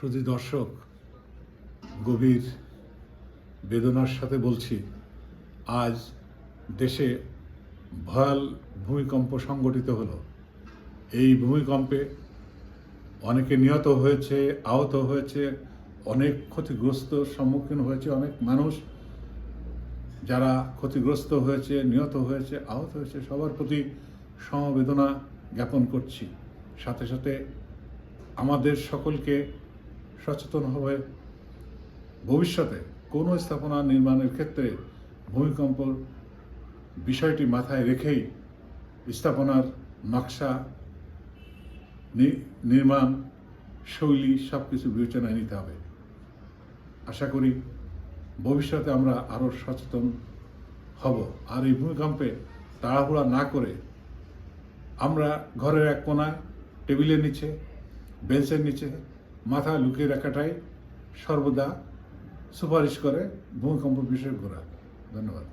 শুধু দর্শক, গভীর বেদনার সাথে বলছি, আজ দেশে ভয়াল ভূমিকম্প সংগঠিত হলো। এই ভূমিকম্পে অনেকে নিহত হয়েছে, আহত হয়েছে, অনেক ক্ষতিগ্রস্ত সম্মুখীন হয়েছে অনেক মানুষ। যারা ক্ষতিগ্রস্ত হয়েছে, নিহত হয়েছে, আহত হয়েছে, সবার প্রতি সমবেদনা জ্ঞাপন করছি। সাথে সাথে আমাদের সকলকে সচেতন হবে। ভবিষ্যতে কোনো স্থাপনা নির্মাণের ক্ষেত্রে ভূমিকম্পর বিষয়টি মাথায় রেখেই স্থাপনার নকশা নির্মাণ শৈলী সব কিছু বিবেচনায় নিতে হবে। আশা করি ভবিষ্যতে আমরা আরও সচেতন হব। আর এই ভূমিকম্পে তাড়াহুড়া না করে আমরা ঘরের এক কোনায়, টেবিলের নিচে, বেঞ্চের নিচে মাথা লুকিয়ে রাখাটাই সর্বদা সুপারিশ করে ভূমিকম্প বিষয়ে ঘোরা। ধন্যবাদ।